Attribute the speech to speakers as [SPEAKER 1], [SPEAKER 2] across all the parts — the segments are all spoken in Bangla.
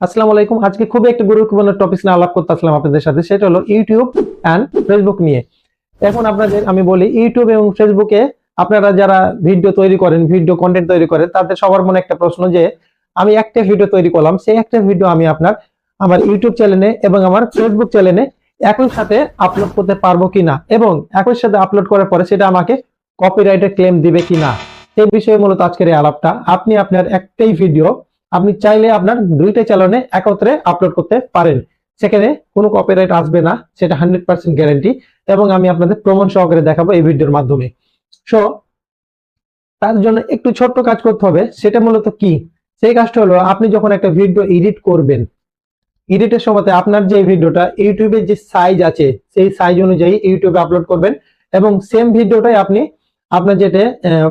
[SPEAKER 1] আসসালামু আলাইকুম। আজকে খুবই একটা গুরুত্বপূর্ণ টপিক নিয়ে আলাপ করতে আসলাম আপনাদের সাথে, সেটা হলো ইউটিউব অ্যান্ড ফেসবুক নিয়ে। এখন আপনাদের আমি বলি ইউটিউব এবং ফেসবুকে আপনারা যারা ভিডিও তৈরি করেন ভিডিও কন্টেন্ট তৈরি করেন, তাদের সবার মনে একটা প্রশ্ন যে, আমি একটা ভিডিও তৈরি করলাম, সেই একটা ভিডিও আমি আপনার, আমার ইউটিউব চ্যানেলে এবং আমার ফেসবুক চ্যানেলে একই সাথে আপলোড করতে পারব কিনা এবং একই সাথে আপলোড করার পরে সেটা আমাকে কপিরাইটের ক্লেম দিবে কিনা, সেই বিষয়ে মূলত আজকের এই আলাপটা। আপনি আপনার একটাই ভিডিও আপনি চাইলে আপনার দুইটা চ্যানেলে একত্রে আপলোড করতে পারেন। সেখানে কোনো কপিরাইট আসবে না, সেটা হান্ড্রেড পার্সেন্ট গ্যারান্টি এবং আমি আপনাদের প্রমাণ সহকারে দেখাবো এই ভিডিওর মাধ্যমে। সো তার জন্য একটু ছোট্ট কাজ করতে হবে, সেটা মূলত কি? সেই কাজটা হলো, আপনি যখন একটা ভিডিও এডিট করবেন এডিটের সময় আপনার যে ভিডিওটা ইউটিউবে যে সাইজ আছে, সেই সাইজ অনুযায়ী ইউটিউবে আপলোড করবেন এবং সেম ভিডিওটাই আপনি আপনার যেটা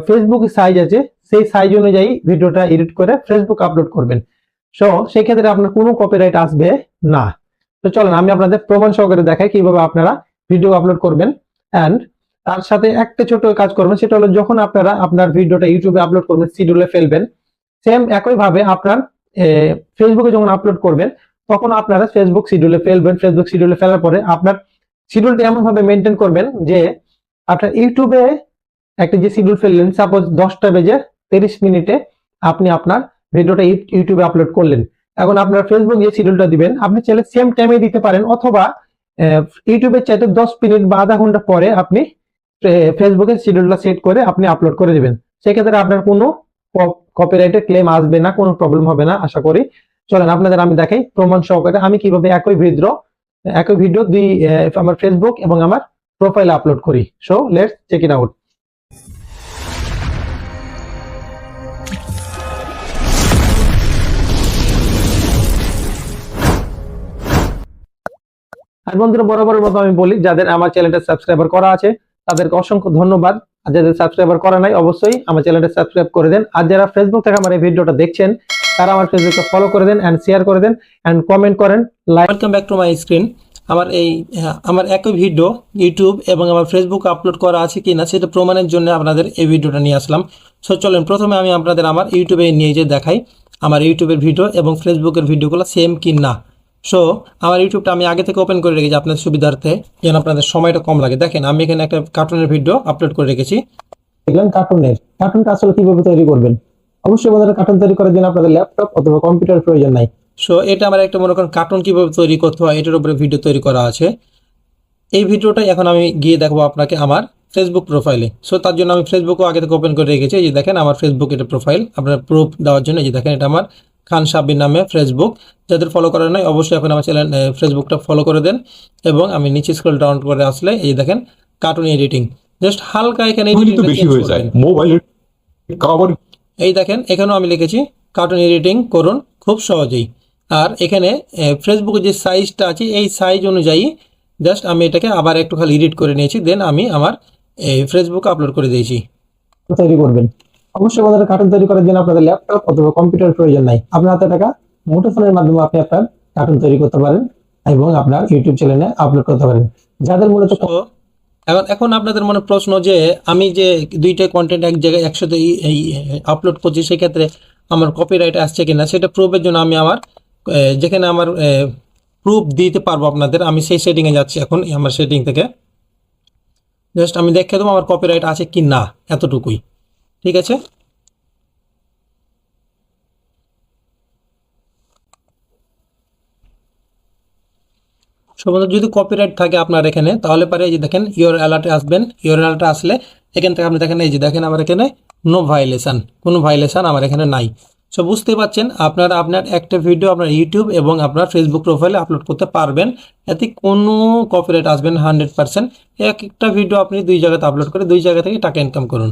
[SPEAKER 1] ফেসবুক সাইজ আছে সেই সাইজ অনুযায়ী ভিডিওটা এডিট করে ফেসবুক আপলোড করবেন। সো সেই ক্ষেত্রে আপনার কোনো কপিরাইট আসবে না। তো চলেন, আমি আপনাদের প্রমাণ সহকারে দেখাই কীভাবে আপনারা ভিডিও আপলোড করবেন। অ্যান্ড তার সাথে একটা ছোট কাজ করবেন, সেটা হলো যখন আপনারা আপনার ভিডিওটা ইউটিউবে আপলোড করবেন শিডিউলে ফেলবেন সেম একই ভাবে আপনার ফেসবুকে যখন আপলোড করবেন, তখন আপনারা ফেসবুক শিডিউলে ফেলবেন। ফেসবুক শিডিউলে ফেলার পরে আপনার শিডিউলটা এমন ভাবে মেনটেন করবেন যে আপনার ইউটিউবে একটা যে শিডিউল ফেললেন সাপোজ দশটা বেজে তিরিশ মিনিটে আপনি আপনার ভিডিওটা ইউ- ইউটিউবে আপলোড করলেন। এখন আপনার ফেসবুক যে শিডিউলটা দিবেন, আপনি চাইলে সেম টাইমে দিতে পারেন, অথবা ইউটিউবের চাইতে দশ মিনিট বা আধা ঘণ্টা পরে আপনি ফেসবুকের শিডিউলটা সেট করে আপনি আপলোড করে দিবেন। সেক্ষেত্রে আপনার কোনো কপিরাইটের ক্লেম আসবে না, কোনো প্রবলেম হবে না, আশা করি। চলেন, আপনাদের আমি দেখাই প্রমাণ সহকারে আমি কীভাবে একই ভিডিও একই ভিডিও দুই আমার ফেসবুক এবং আমার প্রোফাইলে আপলোড করি। So let's check it out বন্ধুরা বরাবরের মতো আমি বলি যাদের আমার চ্যানেলটা সাবস্ক্রাইবার করা আছে তাদেরকে অসংখ্য ধন্যবাদ। আর যাদের সাবস্ক্রাইবার করা নাই অবশ্যই আমার চ্যানেলটা সাবস্ক্রাইব করে দেন। আর যারা ফেসবুক থেকে আমার এই ভিডিওটা দেখছেন তারা আমার ফেসবুকে ফলো করে দেন এন্ড শেয়ার করে দেন এন্ড কমেন্ট করেন। Like
[SPEAKER 2] welcome back to my screen আমার এই হ্যাঁ, আমার একই ভিডিও ইউটিউব এবং আমার ফেসবুক আপলোড করা আছে কি না সেটা প্রমাণের জন্য আপনাদের এই ভিডিওটা নিয়ে আসলাম। সো চলেন প্রথমে আমি আপনাদের আমার ইউটিউবে নিয়ে যে দেখাই। আমার ইউটিউবের ভিডিও এবং ফেসবুকের ভিডিওগুলো সেম কি না সো আমার ইউটিউবটা আমি আগে থেকে ওপেন করে রেখেছি আপনাদের সুবিধার্থে, যেন আপনাদের সময়টা কম লাগে। দেখেন, আমি এখানে একটা কার্টুনের ভিডিও আপলোড করে রেখেছি।
[SPEAKER 1] দেখলেন কার্টুনের কার্টুনটা আসলে কীভাবে তৈরি করবেন? অবশ্যই বন্ধুরা কার্টুন তৈরি করার জন্য আপনাদের ল্যাপটপ অথবা কম্পিউটার প্রয়োজন নাই।
[SPEAKER 2] সো এটা আমার একটা মনে করেন কার্টুন কীভাবে তৈরি করতে হয়, এটার উপরে ভিডিও তৈরি করা আছে। এই ভিডিওটাই এখন আমি গিয়ে দেখব আপনাকে আমার ফেসবুক প্রোফাইলে সো তার জন্য আমি ফেসবুকও আগে থেকে ওপেন করে রেখেছি। এই যে দেখেন, আমার ফেসবুক এটা প্রোফাইল আপনার প্রুফ দেওয়ার জন্য এই যে দেখেন, এটা আমার খান সাব্বির নামে ফেসবুক যাদের ফলো করার নাই অবশ্যই এখন আমার চ্যানেল ফেসবুকটা ফলো করে দেন এবং আমি নিচে স্ক্রল ডাউন করে আসলে এই দেখেন কার্টুন এডিটিং জাস্ট হালকা এখানে
[SPEAKER 3] বেশি হয়ে যায়। মোবাইলের কাভার
[SPEAKER 2] এই দেখেন এখানেও আমি লিখেছি কার্টুন এডিটিং করুন খুব সহজেই। আর এখানে ফেসবুকে যে সাইজটা আছে এই সাইজ অনুযায়ী জাস্ট আমি এটাকে আবার একটু খালি এডিট করে নিয়েছি দেন আমি আমার ফেসবুক আপলোড করে দিয়েছি।
[SPEAKER 1] তৈরি করবেন। অবশ্যই বন্ধুরা কার্টুন তৈরি করার জন্য আপনাদের ল্যাপটপ অথবা কম্পিউটার প্রয়োজন নাই। আপনার হাতে টাকা মুঠোফোনের মাধ্যমে আপনি আপনার কার্টুন তৈরি করতে পারেন এবং আপনার ইউটিউব চ্যানেলে আপলোড করতে পারেন। যাদের মূলত
[SPEAKER 2] এখন এখন আপনাদের মনে প্রশ্ন যে, আমি যে দুইটা কন্টেন্ট এক জায়গায় একসাথে এই আপলোড করছি, সেক্ষেত্রে আমার কপিরাইট আসছে কিনা, সেটা প্রুফের জন্য আমি আমার যেখানে আমার প্রুফ দিতে পারব আপনাদের, আমি সেই সেটিংয়ে যাচ্ছি এখন আমার সেটিং থেকে। জাস্ট আমি দেখে দেবো আমার কপিরাইট আছে কি না এতটুকুই। ঠিক আছে? সম্ভবত যদি কপিরাইট থাকে আপনার এখানে, তাহলে পারে এই যে দেখেন ইওর অ্যালার্টে আসবেন। ইওর অ্যালার্টে আসলে এখান থেকে আপনি দেখেন, এই যে দেখেন আমার এখানে নো ভাইলেশন কোনো ভাইলেশন আমার এখানে নাই। সো বুঝতে পারছেন, আপনারা আপনার একটা ভিডিও আপনার ইউটিউব এবং আপনার ফেসবুক প্রোফাইলে আপলোড করতে পারবেন। এতে কোনো কপিরাইট আসবেন হান্ড্রেড পার্সেন্ট এক একটা ভিডিও আপনি দুই জায়গাতে আপলোড করে দুই জায়গা থেকে টাকা ইনকাম করুন।